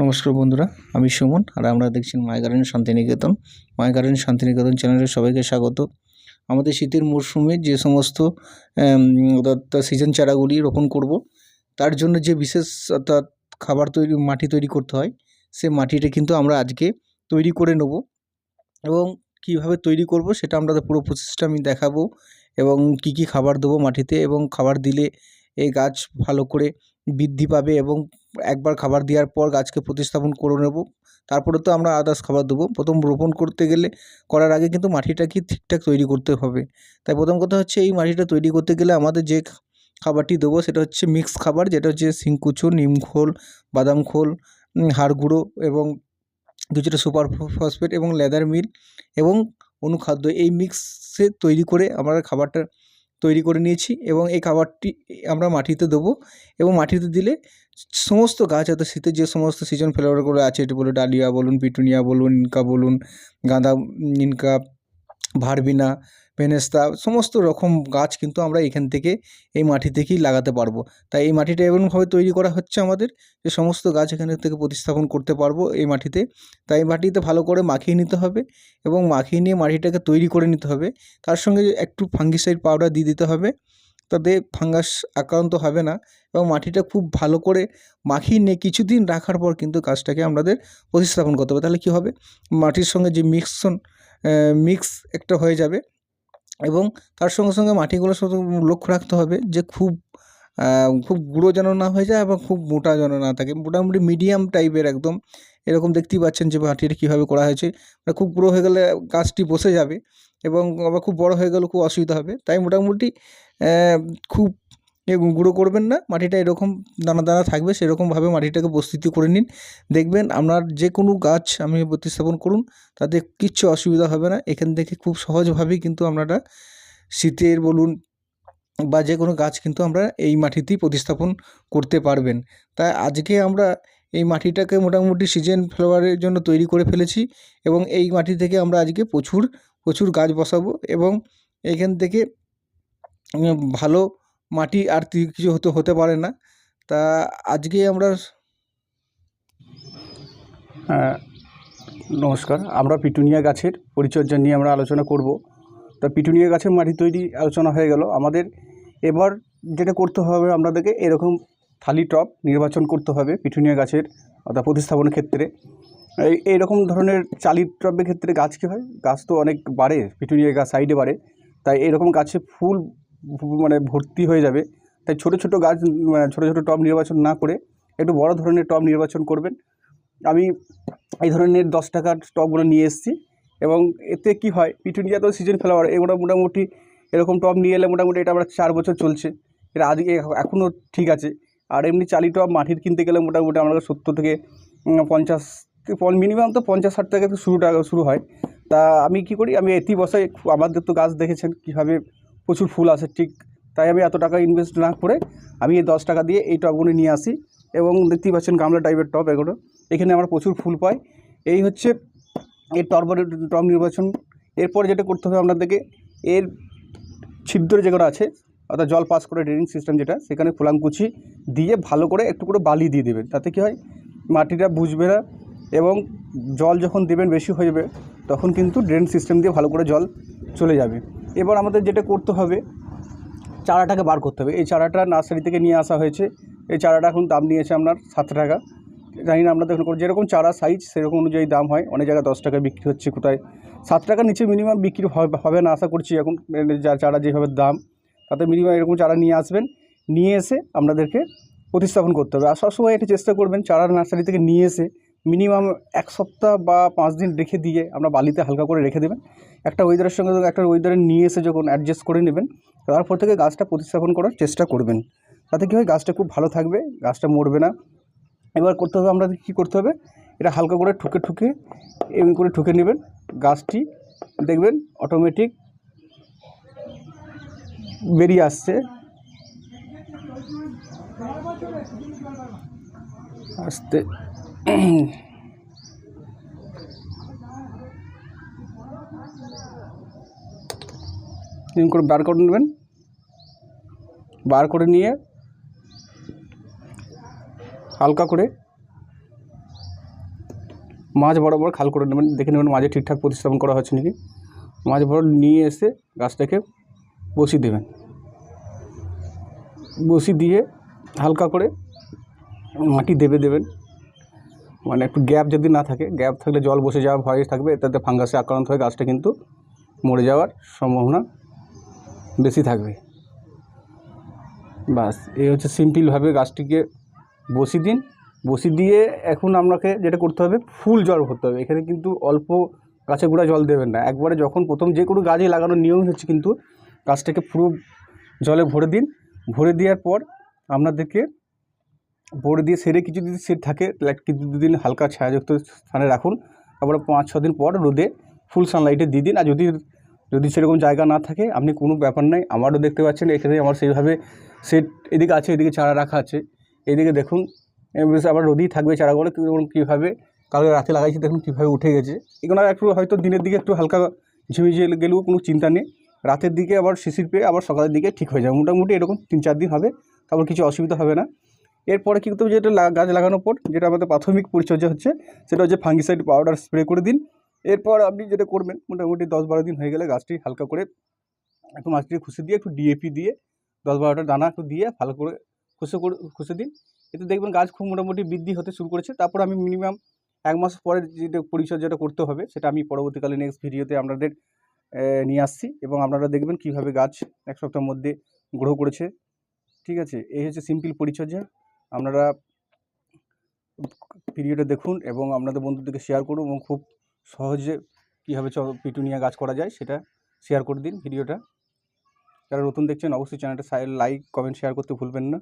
নমস্কার বন্ধুরা, আমি সুমন আর আমরা দেখছেন my garden Santiniketan. My garden Santiniketan চ্যানেলে সবাইকে স্বাগত। আমাদের শীতের মরশুমে যে সমস্ত অর্থাৎ সিজন চারাগুলি রোপণ করব, তার জন্য যে বিশেষ অর্থাৎ খাবার তৈরি, মাটি তৈরি করতে হয়, সে মাটিটা কিন্তু আমরা আজকে তৈরি করে নেব। এবং কীভাবে তৈরি করব সেটা আমরা পুরো প্রসেসটা আমি দেখাবো এবং কী কী খাবার দেবো মাটিতে এবং খাবার দিলে এই গাছ ভালো করে বৃদ্ধি পাবে এবং একবার খাবার দেওয়ার পর গাছকে প্রতিস্থাপন করে নেব। তারপরে তো আমরা আদার্স খাবার দেবো। প্রথম রোপণ করতে গেলে করার আগে কিন্তু মাটিটাকে ঠিকঠাক তৈরি করতে হবে। তাই প্রথম কথা হচ্ছে এই মাটিটা তৈরি করতে গেলে আমাদের যে খাবারটি দেবো সেটা হচ্ছে মিক্স খাবার, যেটা হচ্ছে শিংকুচো নিমখোল বাদাম খোল হাড় গুঁড়ো এবং কিছুটা সুপার ফসফেট এবং লেদার মিল এবং অনুখাদ্য। এই মিক্সে তৈরি করে আমরা খাবারটা তৈরি করে নিয়েছি এবং এই খাবারটি আমরা মাটিতে দেবো এবং মাটিতে দিলে সমস্ত গাছ অর্থাৎ শীতের যে সমস্ত সিজন ফ্লাওয়ারগুলো আছে, এটি বলে ডালিয়া বলুন, পিটুনিয়া বলুন, ইনকা বলুন, গাঁদা, ইনকা, ভারবিনা ভেনেস্তা সমস্ত রকম গাছ কিন্তু আমরা এখান থেকে এই মাটি থেকেই লাগাতে পারব। তাই এই মাটিটা এমনভাবে তৈরি করা হচ্ছে আমাদের যে সমস্ত গাছ এখান থেকে প্রতিস্থাপন করতে পারব এই মাটিতে। তাই এই মাটিতে ভালো করে মাখিয়ে নিতে হবে এবং মাখিয়ে নিয়ে মাটিটাকে তৈরি করে নিতে হবে। তার সঙ্গে একটু ফাঙ্গিসাইড পাউডার দিয়ে দিতে হবে। তাতে ফাঙ্গাস আক্রান্ত হবে না এবং মাটিটা খুব ভালো করে মাখিয়ে নিয়ে কিছুদিন রাখার পর কিন্তু গাছটাকে আমাদের প্রতিস্থাপন করতে হবে। তাহলে কী হবে? মাটির সঙ্গে যে মিক্সন মিক্স একটা হয়ে যাবে এবং তার সঙ্গে সঙ্গে মাটিগুলো লক্ষ্য রাখতে হবে যে খুব খুব গুঁড়ো যেন না হয়ে যায় এবং খুব মোটা যেন না থাকে। মোটামুটি মিডিয়াম টাইপের একদম। এরকম দেখতেই পাচ্ছেন যে মাটিটা কীভাবে করা হয়েছে। মানে খুব গুঁড়ো হয়ে গেলে গাছটি বসে যাবে এবং আবার খুব বড় হয়ে গেলে খুব অসুবিধা হবে। তাই মোটামুটি খুব গুঁড়ো করবেন না। মাটিটা এরকম দানা দানা থাকবে সেরকমভাবে মাটিটাকে প্রস্তুতি করে নিন। দেখবেন আপনার যে কোনো গাছ আপনি প্রতিস্থাপন করুন, তাতে কিচ্ছু অসুবিধা হবে না। এখান থেকে খুব সহজভাবেই কিন্তু আপনারা শীতের বলুন বা যে কোনো গাছ কিন্তু আমরা এই মাটিতেই প্রতিস্থাপন করতে পারবেন। তাই আজকে আমরা এই মাটিটাকে মোটামুটি সিজন ফ্লাওয়ারের জন্য তৈরি করে ফেলেছি এবং এই মাটি থেকে আমরা আজকে প্রচুর প্রচুর গাছ বসাবো এবং এইখান থেকে ভালো মাটি আর কিছু হতে হতে পারে না। তা আজকে আমরা হ্যাঁ, নমস্কার। আমরা পিটুনিয়া গাছের পরিচর্যা নিয়ে আমরা আলোচনা করব। তা পিটুনিয়া গাছের মাটি তৈরি আলোচনা হয়ে গেল। আমাদের এবার যেটা করতে হবে আপনাদেরকে এরকম থালি টপ নির্বাচন করতে হবে পিটুনিয়া গাছের, অর্থাৎ প্রতিস্থাপনের ক্ষেত্রে। এই, এইরকম ধরনের চালি টবের ক্ষেত্রে গাছ কী হয়? গাছ তো অনেক বাড়ে পিটুনিয়া গাছ সাইডে বাড়ে। তাই এরকম গাছে ফুল মানে ভর্তি হয়ে যাবে। তাই ছোটো ছোটো গাছ মানে ছোটো ছোটো টব নির্বাচন না করে একটু বড় ধরনের টব নির্বাচন করবেন। আমি এই ধরনের দশ টাকার টবগুলো নিয়ে এসেছি এবং এতে কি হয়? পিটুনিয়া তো সিজন ফ্লাওয়ার এগুলো মোটামুটি এরকম টব নিয়ে এলে মোটামুটি এটা আমরা চার বছর চলছে। এটা আজকে এখনও ঠিক আছে। আর এমনি চালি টপ মাটির কিনতে গেলে মোটামুটি আমরা সত্তর থেকে পঞ্চাশ মিনিমাম তো পঞ্চাশ ষাট টাকা থেকে শুরু টাকা শুরু হয়। তা আমি কি করি, আমি এটি বসাই আমাদের তো গাছ দেখেছেন কীভাবে প্রচুর ফুল আসে, ঠিক তাই আমি এত টাকা ইনভেস্ট না করে আমি এই দশ টাকা দিয়ে এই টবগুলো নিয়ে আসি এবং দেখতেই পাচ্ছেন গামলা টাইপের টব এগুলো। এখানে আমরা প্রচুর ফুল পাই। এই হচ্ছে এর টব টব নির্বাচন। এরপর যেটা করতে হবে আপনাদেরকে এর ছিদ্র যেগুলো আছে, অর্থাৎ জল পাস করে ড্রেনিং সিস্টেম যেটা, সেখানে ফুলাঙ্কুচি দিয়ে ভালো করে একটু করে বালি দিয়ে দেবেন। তাতে কী হয়, মাটিটা বুঝবে না এবং জল যখন দেবেন বেশি হয়ে যাবে, তখন কিন্তু ড্রেন সিস্টেম দিয়ে ভালো করে জল চলে যাবে। এবার আমাদের যেটা করতে হবে, চারাটাকে বার করতে হবে। এই চারাটা নার্সারি থেকে নিয়ে আসা হয়েছে। এই চারাটা এখন দাম নিয়েছে আপনার সাত টাকা। জানি না আপনাদের এখন যেরকম চারা সাইজ সেরকম অনুযায়ী দাম হয়। অনেক জায়গায় দশ টাকায় বিক্রি হচ্ছে, কোথায় সাত টাকার নিচে মিনিমাম বিক্রি হবে না, আশা করছি। এখন যা, চারা যেভাবে দাম, তাতে মিনিমাম এরকম চারা নিয়ে আসবেন। নিয়ে এসে আপনাদেরকে প্রতিস্থাপন করতে হবে। আর সবসময় এটা চেষ্টা করবেন, চারা নার্সারি থেকে নিয়ে এসে মিনিমাম এক সপ্তাহ বা পাঁচ দিন রেখে দিয়ে আমরা বালিতে হালকা করে রেখে দেবেন। একটা ওয়েদারের সঙ্গে, একটা ওয়েদারে নিয়ে এসে যখন অ্যাডজাস্ট করে নেবেন, তারপর থেকে গাছটা প্রতিস্থাপন করার চেষ্টা করবেন। তাতে কী হয়, গাছটা খুব ভালো থাকবে, গাছটা মরবে না। এবার করতে হবে, আমরা কী করতে হবে এটা হালকা করে ঠুকে ঠুকে এমনি করে ঠুকে নেবেন। গাছটি দেখবেন অটোমেটিক বেরিয়ে আসছে। আসতে। এরকম করে বার করে নেবেন। বার করে নিয়ে হালকা করে মাঝ বরাবর খাল করে নেবেন, দেখে নেবেন মাঝে ঠিকঠাক প্রতিস্থাপন করা হচ্ছে নাকি? মাছ বরাবর নিয়ে এসে গাছটাকে বসিয়ে দেবেন। বসিয়ে দিয়ে হালকা করে মাটি দেবে দেবেন। মানে একটু গ্যাপ যদি না থাকে, গ্যাপ থাকলে জল বসে যাওয়ার ভয় থাকবে, এটাতে ফাঙ্গাসে আক্রান্ত হয়ে গাছটা কিন্তু মরে যাওয়ার সম্ভাবনা বেশি থাকবে। বাস, এই হচ্ছে সিম্পলভাবে গাছটিকে বসিয়ে দিন। বসিয়ে দিয়ে এখন আপনাকে যেটা করতে হবে, ফুল জল ভরতে হবে। এখানে কিন্তু অল্প গাছে গোড়া জল দেবেন না। একবারে যখন প্রথম যে কোনো গাছে লাগানোর নিয়ম হচ্ছে কিন্তু গাছটাকে পুরো জলে ভরে দিন। ভরে দেওয়ার পর আপনাদেরকে ভরে দিয়ে সেরে কিছু যদি সেট থাকে কিছু দুদিন হালকা ছায়াযুক্ত স্থানে রাখুন। তারপরে পাঁচ ছ দিন পর রোদে ফুল সানলাইটে দিয়ে দিন। আর যদি যদি সেরকম জায়গা না থাকে, আপনি কোনো ব্যাপার নাই, আমারও দেখতে পাচ্ছেন, এখানে আমার সেইভাবে সেট এদিকে আছে, এদিকে চারা রাখা আছে। এদিকে দেখুন আবার রোদেই থাকবে চারাগুলো কীরকম কীভাবে কালকে রাতে লাগাইছি, দেখুন কীভাবে উঠে গেছে। এগুলো একটু হয়তো দিনের দিকে একটু হালকা ঝিমিয়ে গেলেও কোনো চিন্তা নেই। রাতের দিকে আবার শিশির পেয়ে আবার সকালের দিকে ঠিক হয়ে যাবে। মোটামুটি এরকম তিন চার দিন হবে, তারপর কিছু অসুবিধা হবে না। এরপরে কী কিন্তু যেটা লা- গাছ লাগানোর পর, যেটা আমাদের প্রাথমিক পরিচর্যা হচ্ছে, সেটা হচ্ছে ফাঙ্গিসাইড পাউডার স্প্রে করে দিন। এরপর আপনি যেটা করবেন, মোটামুটি দশ বারো দিন হয়ে গেলে গাছটি হালকা করে একটু মাছটি খুশি দিয়ে, একটু ডিএপি দিয়ে দশ বারোটা দানা একটু দিয়ে ভালো করে খুশি করে খুশি দিন। এতে দেখবেন গাছ খুব মোটামুটি বৃদ্ধি হতে শুরু করেছে। তারপর আমি মিনিমাম এক মাস পরে যেটা পরিচর্যাটা করতে হবে, সেটা আমি পরবর্তীকালে নেক্সট ভিডিওতে আপনাদের নিয়ে আসছি এবং আপনারা দেখবেন কীভাবে গাছ এক সপ্তাহের মধ্যে গ্রো করেছে। ঠিক আছে? এই হচ্ছে সিম্পল পরিচর্যা। আপনারা ভিডিওটা দেখুন এবং আপনাদের বন্ধুদেরকে শেয়ার করুন এবং খুব সহজে কীভাবে পিটুনিয়া গাছ করা যায় সেটা শেয়ার করে দিন ভিডিওটা যারা নতুন দেখছেন, অবশ্যই চ্যানেলটা লাইক কমেন্ট শেয়ার করতে ভুলবেন না।